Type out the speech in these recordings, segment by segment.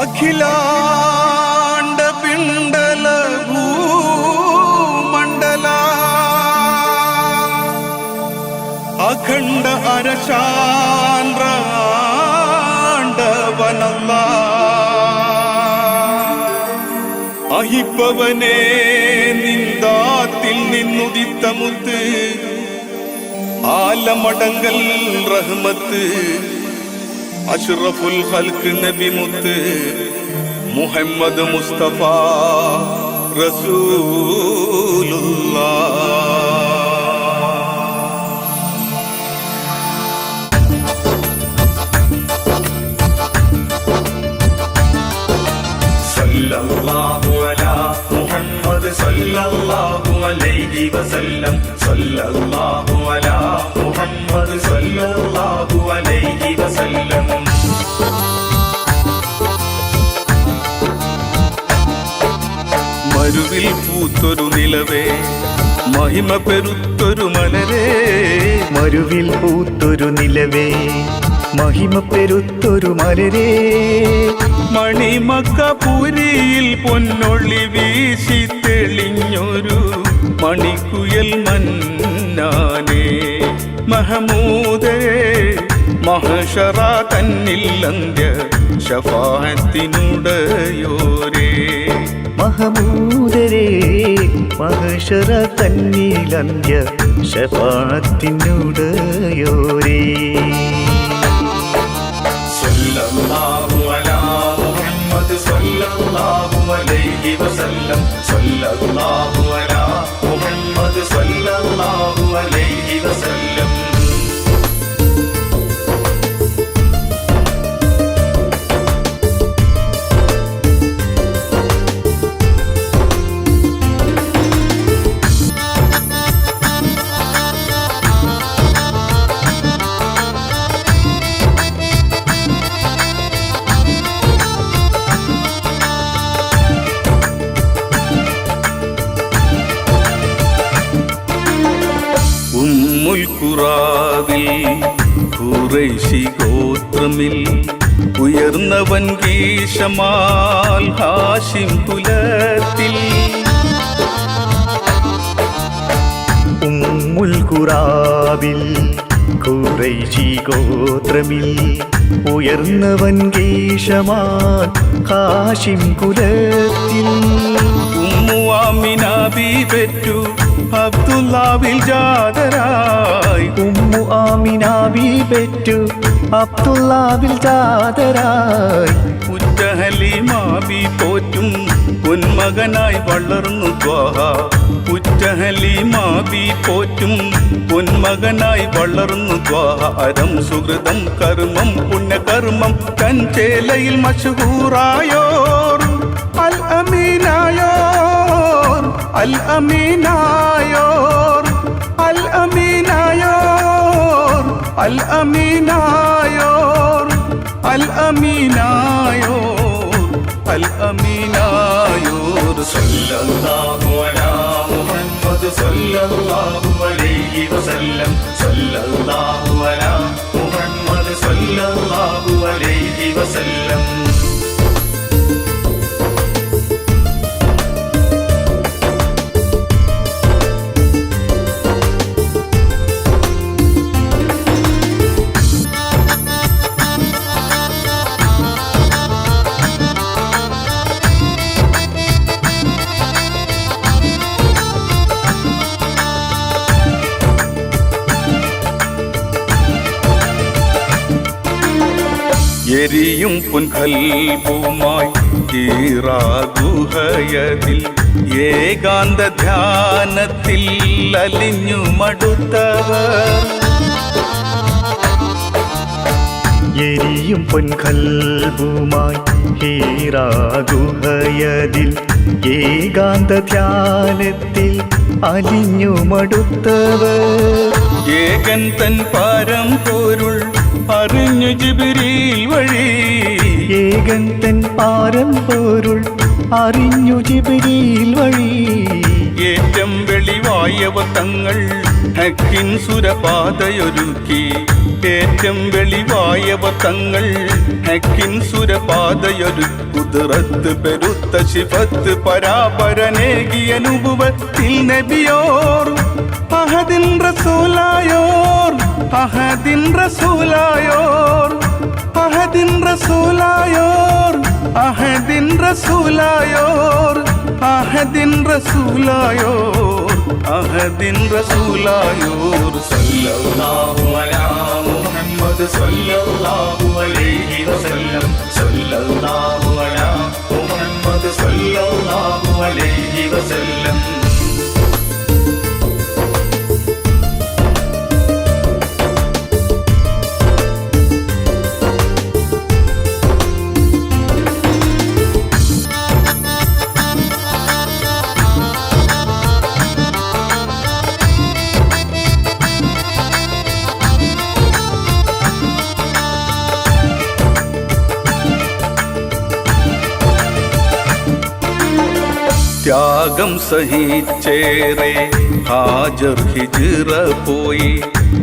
അഖിലാണ്ട പിണ്ടല ഭൂമണ്ഡല. അഖണ്ഡ അരശാണ്ഡവനല്ല അഹിപ്പവനെ നിന്ദാത്തിൽ നിന്നുദിത്ത മുത്ത് ആലമടങ്കൽ റഹ്മത്ത് അഷ്റഫുൽ ഹൽക്ക് നബി മുത്ത് മുഹമ്മദ് മുസ്തഫ റസൂലുള്ളാഹ് വസല്ലം സല്ലല്ലാഹു അലാ മുഹമ്മദ് സല്ലല്ലാഹു അലൈഹി വസല്ലം. മരുവിൽ പൂത്തൊരു നിലവേ മഹിമ പെരുത്തൊരു മലരേ. മരുവിൽ പൂത്തൊരു നിലവേ മഹിമ പെരുത്തൊരു മലരേ. മണിമക്ക പൂരിയിൽ പൊന്നൊളി വീശി തെളിഞ്ഞൊരു മണിക്കുയൽ മന്നാനേ മഹമൂദേ മഹഷറ തന്നില്ലന്ത്യ ഷഫാഹത്തിനുടയോരേ മഹമൂദരേ മഹഷറ തന്നിലന്ത്യ ഷഫാഹത്തിനുടയോരേ സല്ലല്ലാഹു അലാ മുഹമ്മദ് സല്ലല്ലാഹു അലൈഹി വസല്ലം. സല്ലല്ലാഹു ഉമ്മുൽ കുറേശി ഗോത്രമിൽ ഉയർന്നവൻ കീശമാൽ ഹാഷിം കുലത്തിൽ. ഉമ്മുൽ കുറാവിൽ കുറേശി ഗോത്രമിൽ ഉയർന്നവൻ ഗീഷമാൻ കാശിം കുലത്തിൽ. ഉമ്മുവാമിനാബി പെറ്റു അബ്ദുല്ലാവിൽ ഉമ്മു ആമിനാബി പെറ്റു. അബ്ദുല്ലാവിൽ ജാതരായി ഉറ്റഹലിമാബി പോറ്റും. പൊന്മകനായി വളർന്നു ദ്വാഹ ഉറ്റഹലിമാബി പോറ്റും. പൊന്മകനായി വളർന്നു ദ്വാരം സുഹൃതം കർമ്മം പുണ്യകർമ്മം. കഞ്ചേലയിൽ മഷഹൂറായോർ അൽ അമീനായോർ. അൽ അമീനായോർ അമീനായോർ അൽ അമീനായോർ അൽ അമീനായോർ. സല്ലല്ലാഹു സല്ലല്ലാഹു അലൈഹി വസല്ലം. സല്ലല്ലാഹു അലൈഹി വസല്ലം. എരിയും പുൻകൽവുമായി തീറാഗുഹയതിൽ ഏകാന്ത ധ്യാനത്തിൽ അലിഞ്ഞു മടുത്തവർ. എരിയും പൊൻകൽവുമായി ഹീറാഗുഹയതിൽ ഏകാന്ത ധ്യാനത്തിൽ അലിഞ്ഞു മടുത്തവർ. ഏകൻ തൻ പാരം പൊരുൾ അറിഞ്ഞു ജിബിരിൽ വഴി. ഏകൻ തൻ പാരം പോരുൾ അറിഞ്ഞു ജിബിരിയിൽ വഴി. ഏറ്റം വെളിവായവ തങ്ങൾ ഹക്കിൻ സുരപാതയൊരുക്കി. ഏറ്റം വെളിവായവ തങ്ങൾ ഹക്കിൻ സുരപാതയൊരു കുതിറത്ത് പെരുത്ത ശിഫത്ത് പരാപരനേകിയ അനുഭവത്തിൽ നബിയോർ അഹദിൻ റസൂലായോർ അഹദിൻ റസൂലായോർ അഹദിൻ റസൂലായോർ അഹദിൻ റസൂലായോർ അഹദിൻ റസൂലായോർ അഹദിൻ റസൂലായോർ. സല്ലല്ലാഹു അലാ മുഹമ്മദ് സല്ലല്ലാഹു അലൈഹി വസല്ലം സല്ലല്ലാഹു ത്യാഗം സഹിച്ചേറെ. ഹാജർ ഹിജിറ പോയി.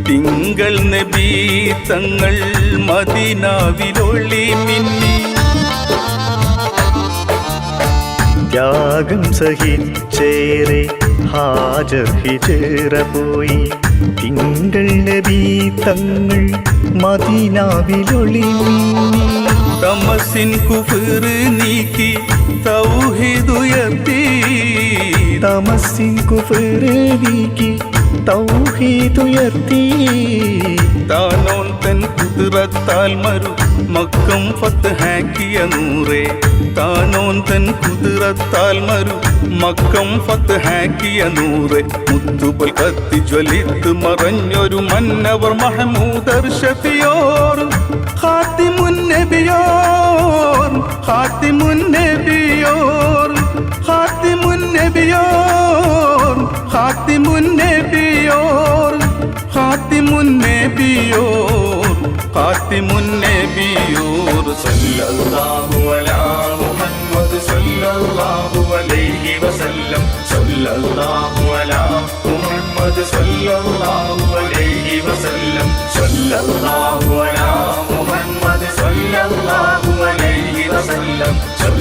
തിങ്കൾ നബി തങ്ങൾ മദിനാവിലൊളി മിന്നി. ത്യാഗം സഹിച്ചേറെ. ഹാജർ ഹിജറ പോയി. തിങ്കൾ നബി തങ്ങൾ മദീനാവിലൊളി മിന്നി. തമസിൻ കുഫിർ നീക്കി തൗഹിദുയർത്തി. തമസിൻ കുഫറ് നീക്കി തൗഹീദുയർത്തി. താനോൻ തൻ കുതിരത്താൽ മരു മക്കം ഫത്ഹാക്കിയ നൂറേ. താനോൻ തൻ കുതിരത്താൽ മരു മക്കം ഫത്ഹാക്കിയ നൂറേ. മുത്തുപൽ കത്തി ജ്വലിത്ത് മറഞ്ഞൊരു മന്നവർ മഹമൂദർ ഷഫിയോർ ഖാത്തിമുൻ നബിയോർ ഖാത്തിമുൻ നബിയോർ ഖാത്തിമുൻ നബിയോർ ഖാത്തിമുൻ നബിയോർ ഖാത്തിമുൻ നബിയോർ ഖാത്തിമുൻ നബിയോർ സല്ലല്ലാഹു അലാ മുഹമ്മദ് സല്ലല്ലാഹു അലൈഹി വസല്ലം. സല്ലല്ലാഹു അലാ മുഹമ്മദ് സല്ലല്ലാഹു അലൈഹി വസല്ലം. സല്ലല്ലാഹു അലാ